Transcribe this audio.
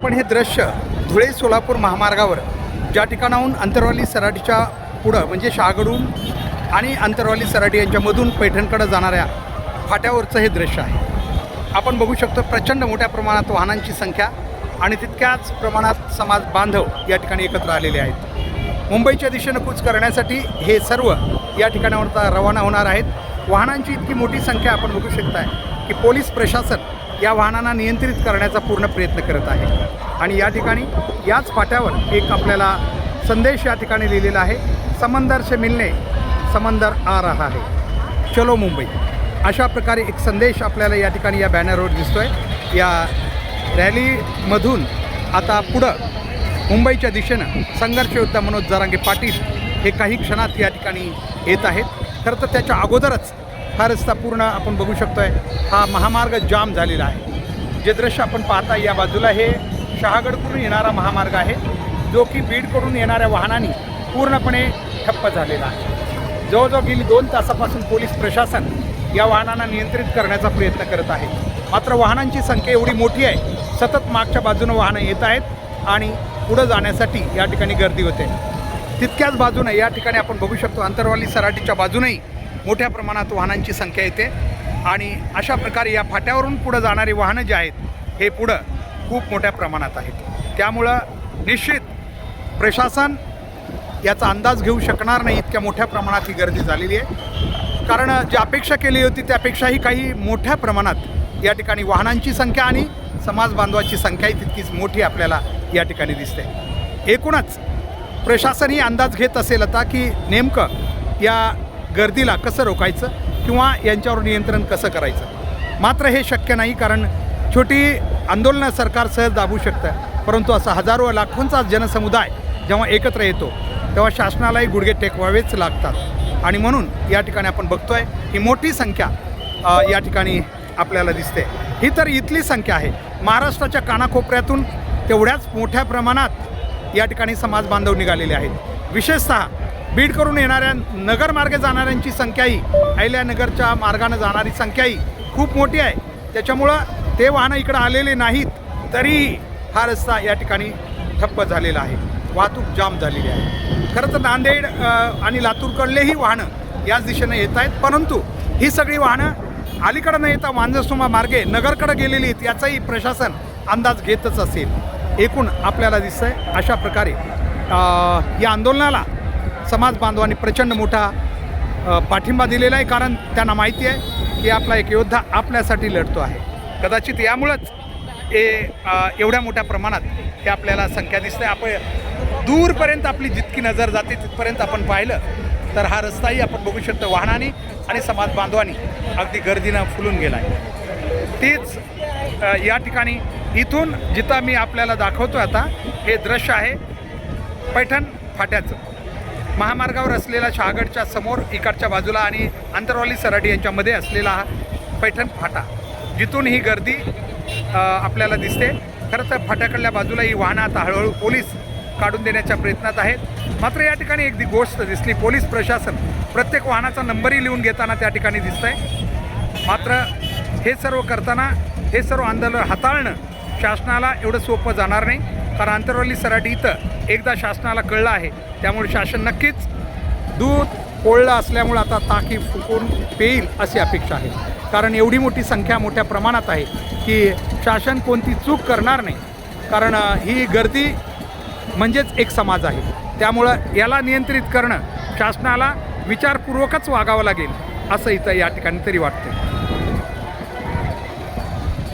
पण हे दृश्य धुळे सोलापूर महामार्गावर ज्या ठिकाणाहून अंतरवाली सराटीच्या पुढं म्हणजे शहागडून आणि अंतरवाली सराटी यांच्यामधून पैठणकडे जाणाऱ्या फाट्यावरचं हे दृश्य आहे. आपण बघू शकतो प्रचंड मोठ्या प्रमाणात वाहनांची संख्या आणि तितक्याच प्रमाणात समाज बांधव या ठिकाणी एकत्र आलेले आहेत. मुंबईच्या दिशेनं कूच करण्यासाठी हे सर्व या ठिकाणावर रवाना होणार आहेत. वाहनांची इतकी मोठी संख्या आपण बघू शकताय की पोलीस प्रशासन या वाहनांना नियंत्रित करण्याचा पूर्ण प्रयत्न करत आहे. आणि या ठिकाणी याच फाट्यावर एक आपल्याला संदेश या ठिकाणी लिहिलेला आहे. समंदर से मिलने समंदर आ रहा है. चलो मुंबई. अशा प्रकारे एक संदेश आपल्याला या ठिकाणी या बॅनरवर दिसतो आहे या रॅलीमधून आता पुढं मुंबईच्या दिशेनं संघर्षयोद्धा मनोज जरांगे पाटील हे काही क्षणात या ठिकाणी येत आहेत. खरं तर त्याच्या अगोदरच हा रस्ता पूर्ण आपण बघू शकतो आहे हा महामार्ग जाम झालेला आहे. जे दृश्य आपण पाहता या बाजूला हे शहागडकडून येणारा महामार्ग आहे. जो की बीडकडून येणाऱ्या वाहनांनी पूर्णपणे ठप्प झालेला आहे. जवळजवळ गेली दोन तासापासून पोलीस प्रशासन या वाहनांना नियंत्रित करण्याचा प्रयत्न करत आहे मात्र वाहनांची संख्या एवढी मोठी आहे सतत मागच्या बाजूनं वाहनं येत आहेत आणि पुढं जाण्यासाठी या ठिकाणी गर्दी होते. तितक्याच बाजूनं या ठिकाणी आपण बघू शकतो अंतरवाली सराटीच्या बाजूनही मोठ्या प्रमाणात वाहनांची संख्या येते. आणि अशा प्रकारे या फाट्यावरून पुढं जाणारी वाहनं जी आहेत हे पुढं खूप मोठ्या प्रमाणात आहेत. त्यामुळं निश्चित प्रशासन याचा अंदाज घेऊ शकणार नाही इतक्या मोठ्या प्रमाणात ही गर्दी झालेली आहे. कारण जी अपेक्षा केली होती त्यापेक्षाही काही मोठ्या प्रमाणात या ठिकाणी वाहनांची संख्या आणि समाज बांधवाची संख्याही तितकीच मोठी आपल्याला या ठिकाणी दिसते. एकूणच प्रशासनही अंदाज घेत असेल आता की नेमकं या गर्दीला कसं रोखायचं किंवा यांच्यावर नियंत्रण कसं करायचं? मात्र हे शक्य नाही कारण छोटी आंदोलनं सरकार सहज दाबू शकतं. परंतु असा हजारो लाखोंचा जनसमुदाय जेव्हा एकत्र येतो तेव्हा शासनालाही गुडघे टेकवावेच लागतात. आणि म्हणून या ठिकाणी आपण बघतोय ही मोठी संख्या या ठिकाणी आपल्याला दिसते. ही तर इथली संख्या आहे. महाराष्ट्राच्या कानाकोपऱ्यातून तेवढ्याच मोठ्या प्रमाणात या ठिकाणी समाज बांधव निघालेले आहेत. विशेषतः बीड करून येणाऱ्या नगरमार्गे जाणाऱ्यांची संख्याही अहिल्यानगरच्या मार्गानं जाणारी संख्याही खूप मोठी आहे. त्याच्यामुळं ते वाहनं इकडं आलेले नाहीत तरीही हा रस्ता या ठिकाणी ठप्प झालेला आहे. वाहतूक जाम झालेली आहे. खरं तर नांदेड आणि लातूरकडलेही वाहनं याच दिशेनं येत आहेत परंतु ही सगळी वाहनं अलीकडं न येता मांजरसुमा मार्गे नगरकडं गेलेली आहेत याचाही प्रशासन अंदाज घेतच असेल. एकूण आपल्याला दिसतंय अशा प्रकारे या आंदोलनाला समाज बांधवांनी प्रचंड मोठा पाठिंबा दिलेला आहे. कारण त्यांना माहिती आहे की आपला एक योद्धा आपल्यासाठी लढतो आहे. कदाचित यामुळंच हे एवढ्या मोठ्या प्रमाणात हे आपल्याला संख्या दिसते. आपण दूरपर्यंत आपली जितकी नजर जाते तिथपर्यंत आपण पाहिलं तर हा रस्ताही आपण बघू शकतो वाहनाने आणि समाज बांधवांनी अगदी गर्दीनं फुलून गेला आहे तेच या ठिकाणी इथून जिथं मी आपल्याला दाखवतो आता हे दृश्य आहे पैठण फाट्याचं. महामार्गावर असलेला शहागडच्या समोर इकडच्या बाजूला आणि अंतरवाली सराटी यांच्यामध्ये असलेला हा पैठण फाटा जिथून ही गर्दी आपल्याला दिसते. खरं तर फाट्याकडल्या बाजूला ही वाहनं आता हळूहळू पोलीस काढून देण्याच्या प्रयत्नात आहेत. मात्र या ठिकाणी एक गोष्ट दिसली. पोलीस प्रशासन प्रत्येक वाहनाचा नंबरही लिहून घेताना त्या ठिकाणी दिसतंय. मात्र हे सर्व करताना हे सर्व आंदोलन हाताळणं शासनाला एवढं सोपं जाणार नाही. कारण आंतरवली सराटी इथं एकदा शासनाला कळलं आहे. त्यामुळे शासन नक्कीच दूध कोळलं असल्यामुळं आता ताकी फुकून पेईल अशी अपेक्षा आहे. कारण एवढी मोठी संख्या मोठ्या प्रमाणात आहे की शासन कोणती चूक करणार नाही. कारण ही गर्दी म्हणजेच एक समाज आहे. त्यामुळं याला नियंत्रित करणं शासनाला विचारपूर्वकच वागावं लागेल असं इथं या ठिकाणी तरी वाटतं